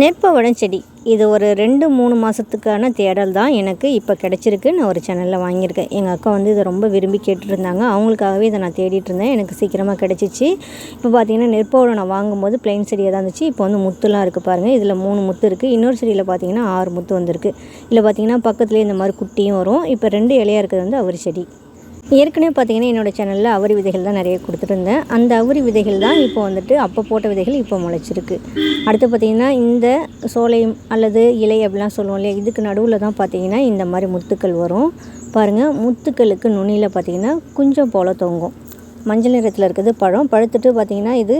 நெற்பவடம் செடி இது ஒரு ரெண்டு மூணு மாதத்துக்கான தேடல் தான் எனக்கு இப்போ கிடச்சிருக்கு நான் ஒரு சேனலில் வாங்கியிருக்கேன். எங்கள் அக்கா வந்து இதை ரொம்ப விரும்பி கேட்டுருந்தாங்க. அவங்களுக்காகவே இதை நான் தேடிட்டு இருந்தேன். எனக்கு சீக்கிரமாக கிடச்சிச்சு. இப்போ பார்த்தீங்கன்னா நெற்பவடம் நான் வாங்கும்போது பிளைன் செடியாக தான் இருந்துச்சு. இப்போ வந்து முத்துலாம் இருக்குது பாருங்கள் இதில் மூணு முத்து இருக்குது இன்னொரு செடியில் பார்த்தீங்கன்னா ஆறு முத்து வந்திருக்கு. இதில் பார்த்தீங்கன்னா பக்கத்துலேயே இந்த மாதிரி குட்டியும் வரும். இப்போ ரெண்டு இலையாக இருக்கிறது வந்து அவரி செடி. ஏற்கனவே பார்த்தீங்கன்னா என்னோடய சேனலில் அவரி விதைகள் தான் நிறைய கொடுத்துருந்தேன் அந்த அவரி விதைகள் தான் இப்போ வந்துட்டு அப்போ போட்ட விதைகள் இப்போ முளைச்சிருக்கு. அடுத்து பார்த்திங்கன்னா இந்த சோலை அல்லது இலை அப்படிலாம் சொல்லுவோம் இல்லையா? இதுக்கு நடுவில் தான் பார்த்திங்கன்னா இந்த மாதிரி முத்துக்கள் வரும். பாருங்கள் முத்துக்களுக்கு நுனியில் பார்த்திங்கன்னா கொஞ்சம் போல் தொங்கும். மஞ்சள் நிறத்தில் இருக்குது பழம். பழுத்துட்டு பார்த்திங்கன்னா இது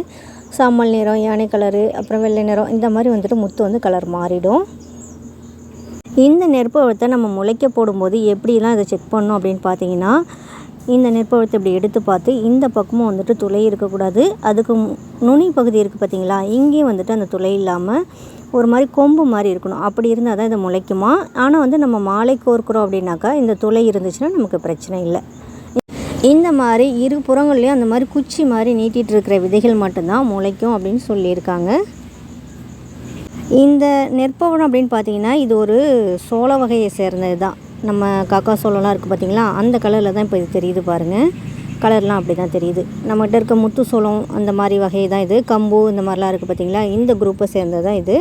சாம்பல் நிறம் யானை கலரு அப்புறம் வெள்ளை நிறம் இந்த மாதிரி வந்துட்டு முத்து வந்து கலர் மாறிடும். இந்த நெற்பழத்தை நம்ம முளைக்க போடும்போது எப்படிலாம் இதை செக் பண்ணணும் அப்படின்னு பார்த்தீங்கன்னா இந்த நெற்பழத்தை இப்படி எடுத்து பார்த்து இந்த பக்கமும் வந்துட்டு துளை இருக்கக்கூடாது. அதுக்கு நுனி பகுதி இருக்குது பார்த்தீங்களா? இங்கேயும் வந்துட்டு அந்த துளை இல்லாமல் ஒரு மாதிரி கொம்பு மாதிரி இருக்கணும். அப்படி இருந்தால் தான் இதை முளைக்குமா? ஆனால் வந்து நம்ம மாலை கோர்க்குறோம் அப்படின்னாக்கா இந்த துளை இருந்துச்சுன்னா நமக்கு பிரச்சனை இல்லை. இந்த மாதிரி இரு புறங்கள்லேயும் அந்த மாதிரி குச்சி மாதிரி நீட்டிகிட்டு இருக்கிற விதைகள் மட்டும்தான் முளைக்கும் அப்படின்னு சொல்லியிருக்காங்க. இந்த நெற்பவனம் அப்படின்னு பார்த்தீங்கன்னா இது ஒரு சோள வகையை சேர்ந்தது தான் நம்ம காக்கா சோளம்லாம் இருக்குது பார்த்தீங்களா அந்த கலரில் தான் இப்போ இது தெரியுது பாருங்கள் கலர்லாம் அப்படி தான் தெரியுது. நம்மகிட்ட இருக்க முத்து சோளம் அந்த மாதிரி வகை தான் இது. கம்பு இந்த மாதிரிலாம் இருக்குது பார்த்தீங்களா இந்த குரூப்பை சேர்ந்தது தான் இது.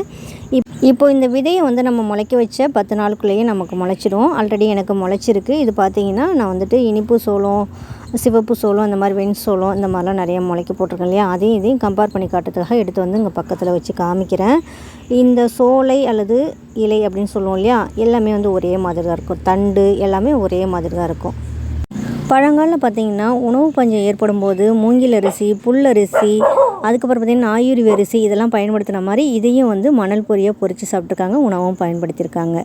இப் இப்போ இந்த விதையை வந்து நம்ம முளைக்க வச்ச பத்து நாளுக்குள்ளேயே நமக்கு முளைச்சிடும் ஆல்ரெடி எனக்கு முளைச்சிருக்கு. இது பார்த்தீங்கன்னா நான் வந்துட்டு இனிப்பு சோளம் சிவப்பு சோளம் இந்த மாதிரி வெண் சோளம் இந்த மாதிரிலாம் நிறைய முளைக்க போட்டிருக்கேன் இல்லையா? அதையும் இதையும் கம்பேர் பண்ணி காட்டுறதுக்காக எடுத்து வந்து இங்கே பக்கத்தில் வச்சு காமிக்கிறேன். இந்த சோலை அல்லது இலை அப்படின்னு சொல்லுவோம் இல்லையா? எல்லாமே வந்து ஒரே மாதிரி தான் இருக்கும். தண்டு எல்லாமே ஒரே மாதிரி தான் இருக்கும். பழங்காலம் பார்த்திங்கன்னா உணவு பஞ்சம் ஏற்படும் போது மூங்கில் அரிசி புல் அரிசி அதுக்கப்புறம் பார்த்திங்கன்னா ஆயுர்வி அரிசி இதெல்லாம் பயன்படுத்தின மாதிரி இதையும் வந்து மணல் பொரியாக பொரித்து சாப்பிட்ருக்காங்க உணவும் பயன்படுத்தியிருக்காங்க.